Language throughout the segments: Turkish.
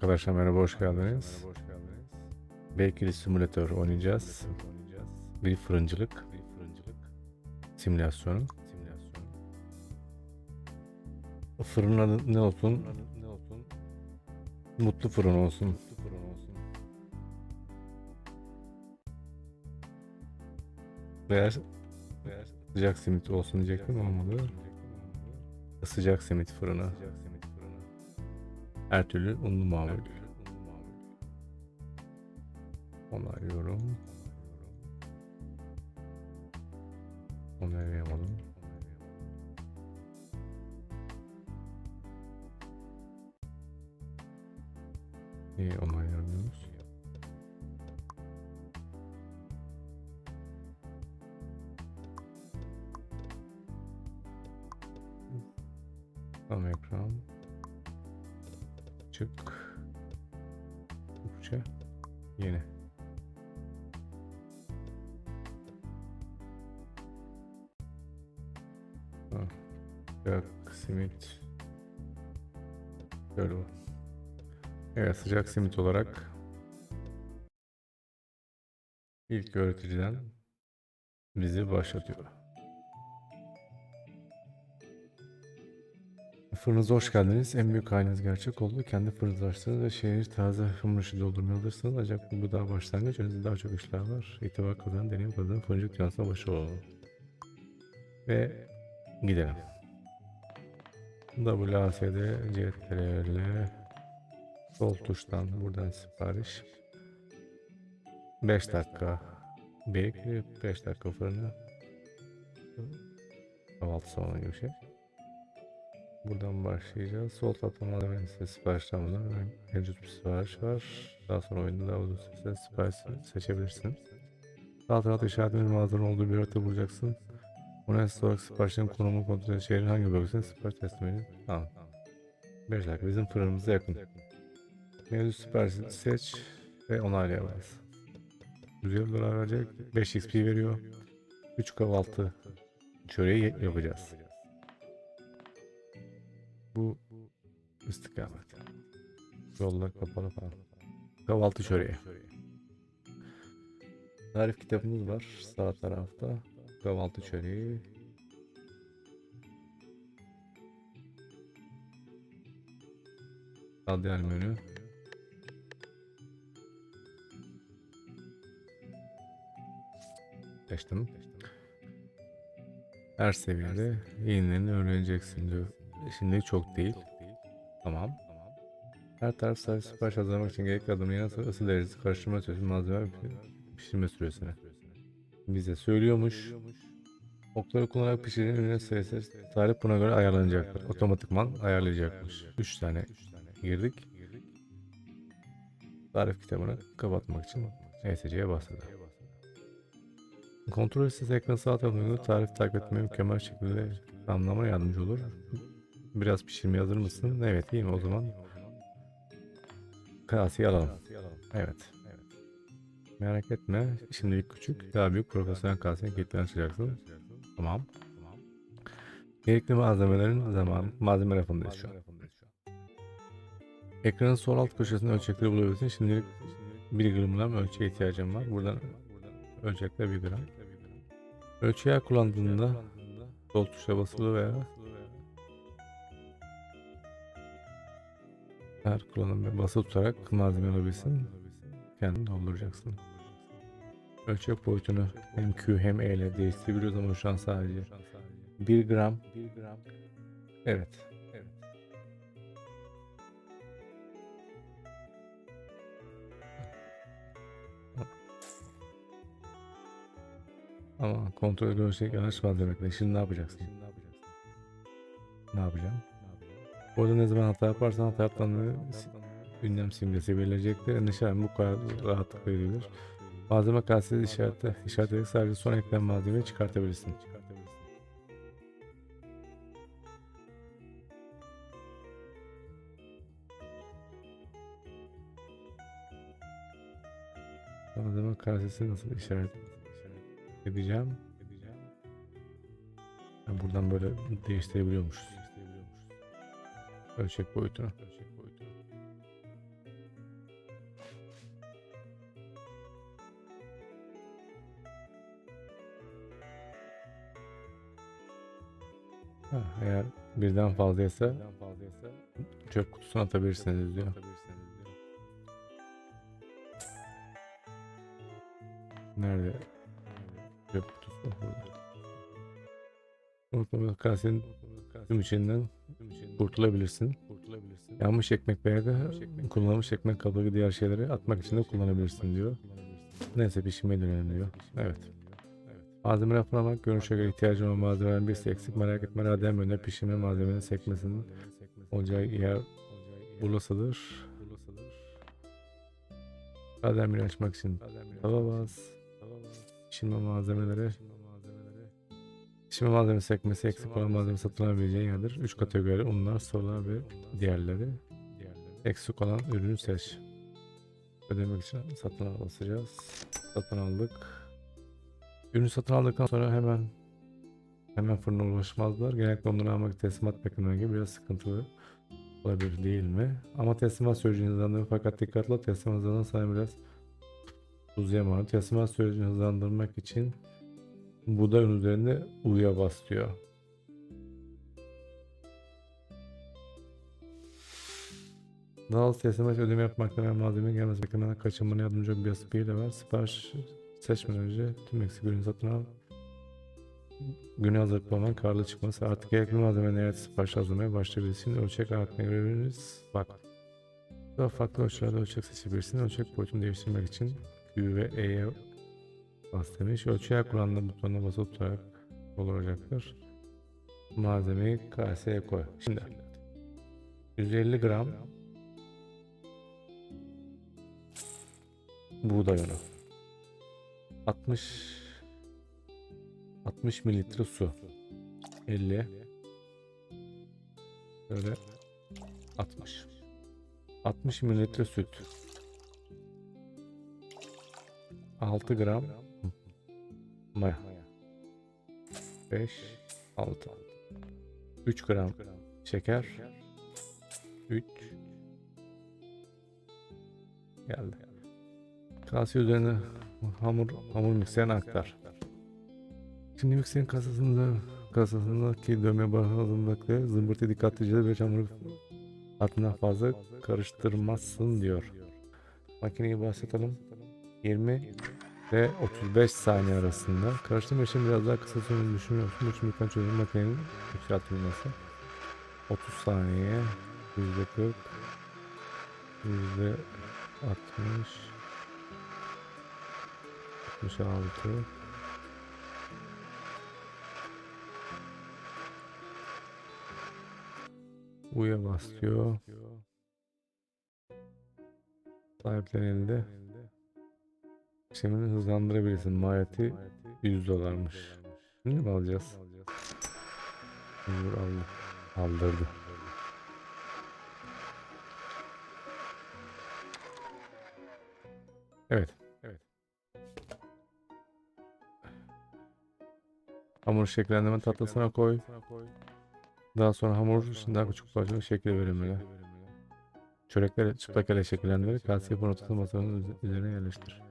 Arkadaşlar merhaba hoş geldiniz. Belki simülatör oynayacağız. Bir fırıncılık simülasyonu. Fırın adı ne olsun? Mutlu fırın olsun. Veya sıcak simit olsun diyecektim olmadı. Sıcak simit fırını. Her türlü unlu mamul. Onaylıyorum. Onaylayamadım. İyi onaylamıyoruz. Tam ekran. Çık. Türkçe. Yeni. Simit. Böyle bu. Evet sıcak simit olarak ilk öğreticiden bizi başlatıyor. Fırınıza hoş geldiniz. En büyük haliniz gerçek oldu. Kendi fırınızı açtınız ve şehir taze hamur işi doldurmaya alırsınız. Ancak bu daha başlangıç. Önünüzde daha çok işler var. İtibar kazanan, deneyim kazanan fırıncılık dünyasına başarılı olun. Ve gidelim. WASD, CTRL, sol tuştan buradan sipariş. 5 dakika bekle, 5 dakika fırına. Kahvaltı salonu gibi. Buradan başlayacağız. Sol tarafta malzeme listesi siparişten bunlar. Mevcut bir sipariş var. Daha sonra oyunda daha uzun süre sipariş seçebilirsin. Sağ tarafta işaretinin mağazanın olduğu bir harita bulacaksın. Buna esas olarak siparişin konumu kontrol et. Şehrin hangi bölgesine sipariş teslim edin. Tamam. 5 dakika bizim fırınımıza yakın. Mevcut siparişi seç ve onayla bas. 150 dolar verecek. 5 XP veriyor. 3 kahvaltı çöreği yapacağız. Bu istikamet. Yollar kapalı falan. Kahvaltı çöreği. Tarif kitabımız var sağ tarafta. Kahvaltı çöreği. Radyal menü. Seçtim. Her seviyede yenilerini öğreneceksin diyor. Şimdi çok değil. Tamam. Her taraf sadece sipariş hazırlamak için gerekli adımın yanı sıra ısı derecesi, karıştırma süresi, malzeme pişirme süresini. Bize söylüyormuş. Okları kullanarak pişirilen ürünün sayısı tarif buna göre ayarlanacaktır. Otomatikman ayarlayacakmış. 3 tane girdik. Tarif kitabını kapatmak için ESC'ye bastırdı. Kontrol listesi ekranı sağ tarafında tarif takip etmeye mükemmel şekilde anlamaya yardımcı olur. Biraz pişirmeye hazır mısın? Evet iyi mi o zaman? Kaseyi alalım. Evet. Merak etme. Şimdilik küçük, daha büyük profesyonel kaseye kilitlen açacaksın. Tamam. Gerekli malzemelerin zaman malzeme rafındayız şu an. Ekranın sol alt köşesinde ölçekleri bulabilirsin. Şimdilik 1 gramdan ölçüye ihtiyacım var. Buradan ölçekler 1 gram. Ölçü yer kullandığında sol tuşa basılı veya her kullanım basılı tutarak malzeme alabilirsin. Kendin dolduracaksın. Ölçek boyutunu hem Q hem E ile değiştirebiliyoruz ama şu an sadece 1 gram. Evet. Ama kontrol ölçek yanlış malzemekle. Şimdi ne yapacaksın? Ne yapacağım? Orada ne zaman hata yaparsan hata yaptığında ünlem simgesi belirleyecektir. Endişe bu kadar rahatlıkla verilir. Malzeme kasesi işareti, işaret ederek sadece son eklenen malzemeyi çıkartabilirsin. Malzeme kasesi nasıl işaret edeceğim? Ha, buradan böyle değiştirebiliyormuşuz. Ölçek boyutunu. Ölçek boyutunu. Ha, eğer birden fazlaysa, birden fazlaysa çöp kutusuna atabilirsiniz diyor. Nerede? Çöp kutusu burada. Unutmamak kasenin içinden kurtulabilirsin. Yanmış ekmek veya da kullanılmış ekmek kabuğu gibi diğer şeyleri atmak için de kullanabilirsin diyor. Neyse pişirmeye dönelim diyor. Evet. Malzeme rafına bak. Görünüşe göre ihtiyacın olan malzemelerin birisi eksik. Merak etme. Radyan bölümünde pişirme malzemenin sekmesinin olacağı yer burasıdır. Radyan açmak için tava bas. Pişirme malzemeleri. Pişirme malzeme sekmesi eksik olan malzeme satın alabileceğin yerdir. 3 kategori. Unlar, solar ve diğerleri. Eksik olan ürünü seç. Ödemek için satın al basacağız. Satın aldık. Ürünü satın aldıktan sonra hemen hemen fırına ulaşmazlar. Genellikle onları almak teslimat beklemeleri gibi biraz sıkıntılı olabilir değil mi? Ama teslimat sürecini hızlandırır fakat dikkatli teslimat hızlanan sana biraz uzayan var. Teslimat sürecini hızlandırmak için buğday ürün üzerinde U'ya bas diyor. Az teslimat ödeme yapmakta ve malzeme gelmesi beklemeden kaçınmana yardımcı bir sipariyle var. Sipariş seçmeden önce tüm eksik ürünü satın al. Güne hazırlıklı olan karlı çıkması artık gerekli malzemeleri eğer sipariş hazırlamaya başlayabilirsin. Ölçek aletine görebiliriz. Bak. Daha farklı ölçülerde ölçek seçebilirsin. Ölçek boyutunu değiştirmek için Q ve E'ye bas demiş. Ölçüye kullanılan butonuna basılı tutarak olacaktır. Malzemeyi kaseye koy. Şimdi 150 gram buğday unu. 60 60 mililitre su. 50 Böyle 60 60 mililitre süt. 6 gram maya. 5 6 3 gram şeker. 3 geldi. Kase üzerine hamur hamur mikserini aktar. Şimdi mikserin kasasında kasasındaki dövme bağladığındaki zımbırtı dikkatlice bir hamur ardından fazla karıştırmazsın diyor. Makineyi başlatalım. 20 ve 35 saniye arasında. Karıştırma için biraz daha kısa süreni düşünüyorsun. Bu için lütfen çözüm makinenin yükseltilmesi. 30 saniye. %40 %60 66 U'ya bas diyor. Sahiplenildi. İşlemini hızlandırabilirsin. Maliyeti 100 dolarmış. Şimdi mi alacağız? Mecbur aldı. Aldırdı. Evet. Evet. Hamur şekillendirme tatlısına koy. Daha sonra hamur için daha küçük parçalara şekil verilmeli. Çörekleri çıplak ele şekillendirerek ortasını masanın üze- üzerine yerleştir.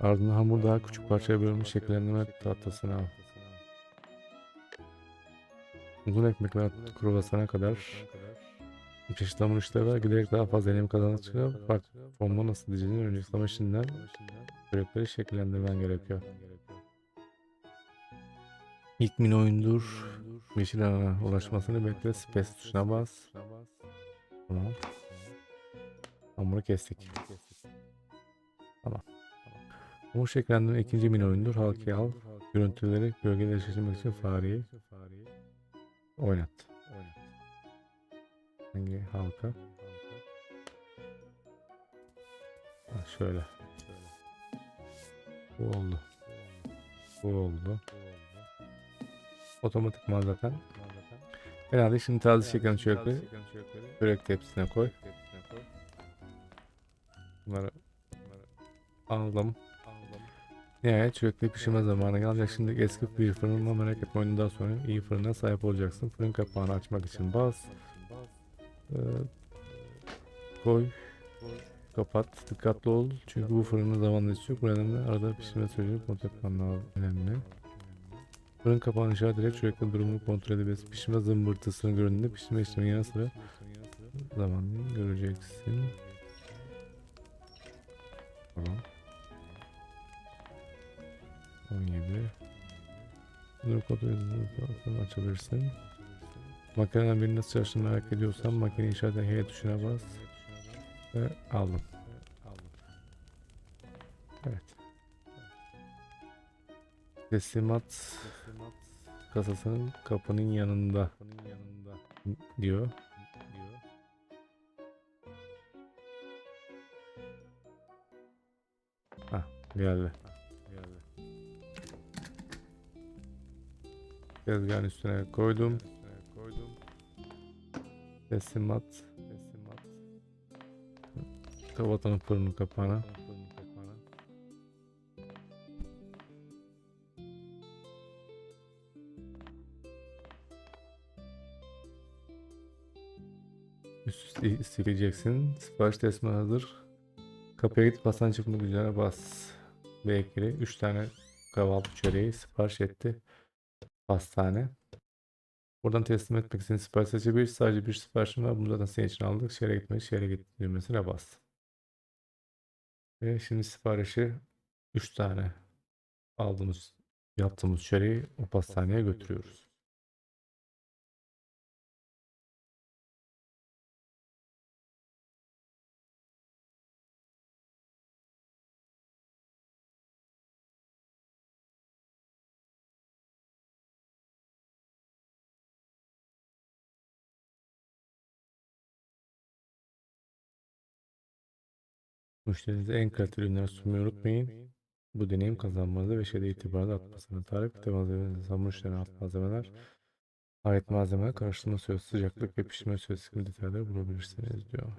Ardından hamur daha küçük parçaya bölünmüş şekillendirme tahtasına al. Uzun ekmekler kruvasana kadar çeşitli hamur işleri var. Giderek daha fazla elim kazandıkça bak formda nasıl diyeceğini önceki zaman işinden çörekleri şekillendirmen gerekiyor. İlk mini oyundur. Yeşil alana ulaşmasını bekle. Space tuşuna bas. Tamam. Hamuru kestik. Tamam. Hamur şekillendirme ikinci mini oyundur. Halkayı al. Görüntüleri gölgede eşleştirmek için fareyi oynat. Hangi halka? Ha, şöyle. Bu oldu. Bu oldu. Otomatikman zaten. Herhalde şimdi taze şekerin çörekleri börek tepsisine koy. Bunları aldım. Nihayet çörekli pişirme zamanı gelecek. Şimdi eski bir fırınma merak etme oyundan sonra iyi fırına sahip olacaksın. Fırın kapağını açmak için bas. Ee, koy. Kapat. Dikkatli ol. Çünkü bu fırını zamanla istiyor. Bu nedenle arada pişirme sürecini kontrol etmem lazım. Önemli. Fırın kapağını işaret ederek sürekli durumu kontrol edebiliriz. Pişme zımbırtısının göründüğünde pişme işleminin yanı sıra zamanını göreceksin. Tamam. 17 Durum kontrol edildiğinde açabilirsin. Makineden birinin nasıl çalıştığını merak ediyorsan makineyi işaret eden H tuşuna bas ve aldım. Evet. Teslimat kasasının kapının yanında diyor. Ha geldi. Tezgahın üstüne koydum. Teslimat. Teslimat. Kapatalım fırının kapağını. Üst üste isteyeceksin. Sipariş teslim hazır. Kapıya git basan çıkmak üzere bas. Bekle. 3 tane kahvaltı çöreği sipariş etti. Pastane. Buradan teslim etmek için sipariş seçebilir. Sadece bir siparişim var. Bunu zaten senin için aldık. Şehre gitmeli. Şehre git düğmesine bas. Ve şimdi siparişi 3 tane aldığımız yaptığımız çöreği o pastaneye götürüyoruz. Müşterinize en kaliteli ürünler sunmayı unutmayın. Bu deneyim kazanmanızı ve şeyde itibarda artmasına tarif ve malzemeleriniz, hamur işlerine alt malzemeler, ait malzemeler, karıştırma süresi, sıcaklık ve pişme süresi gibi detayları bulabilirsiniz diyor.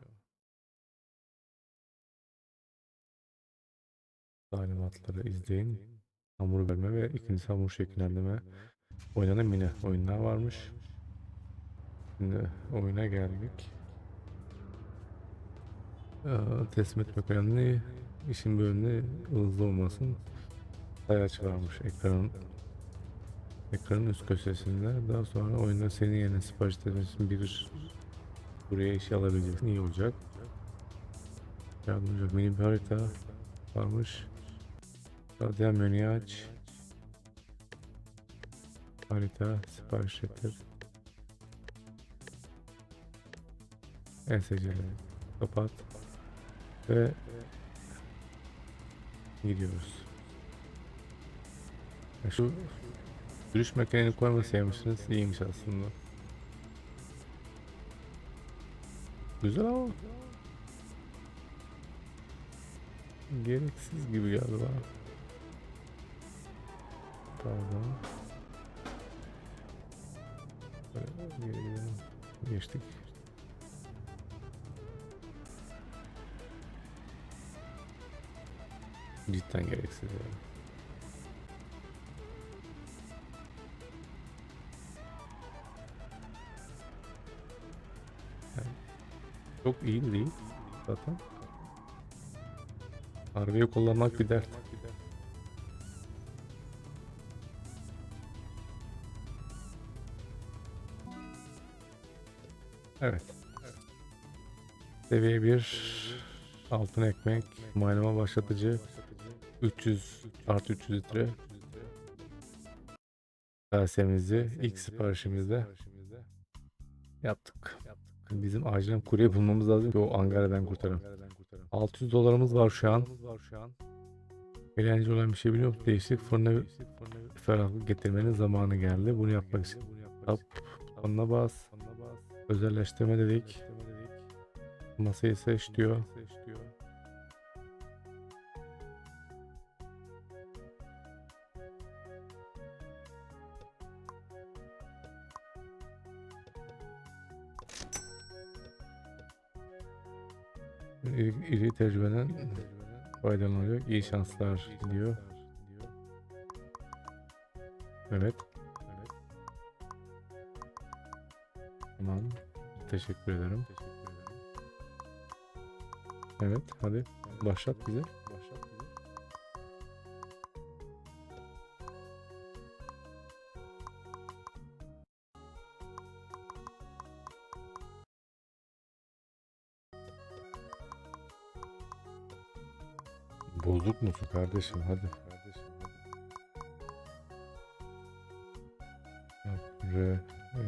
Talimatları izleyin. Hamur verme ve ikinci hamur şekillendirme oynanan mini oyunlar varmış. Şimdi oyuna geldik. Aa, teslim etmek önemli. İşin bölümünde hızlı olmasın. Sayaç varmış ekranın ekranın üst köşesinde. Daha sonra oyunda senin yerine sipariş etmesi bir buraya işe alabileceksin. İyi olacak. Yardımcı. Mini bir harita varmış. Diğer menüyü aç. Harita sipariş ettir. ESC'leri kapat ve gidiyoruz. Ya şu sürüş mekanini koymayı sevmişsiniz. İyiymiş aslında. Güzel ama gereksiz gibi geldi bana. Pardon. Böyle geri gidelim. Geçtik. Cidden gereksiz yani. Yani çok iyi de değil zaten. Arabayı kullanmak bir dert. Evet. Seviye 1 altın ekmek, maynama başlatıcı, 300 artı 300 litre kasemizi ilk siparişimizde yaptık. Bizim acilen kurye bulmamız lazım ki o Angara'dan kurtaralım. 600 dolarımız var şu an. Eğlenceli olan bir şey biliyor musun? Değişik fırına ferahlık getirmenin zamanı geldi. Bunu yapmak için. Tap, bas. Özelleştirme dedik. Masayı seç diyor. İri, iri tecrübeden faydalanıyor. İyi şanslar diyor. Evet. Tamam. Teşekkür ederim. Evet, hadi başlat bize. Bozuk musun kardeşim hadi. R,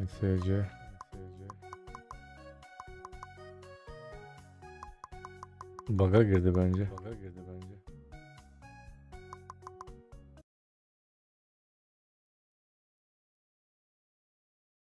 ESC. Baga girdi bence. Baga girdi bence.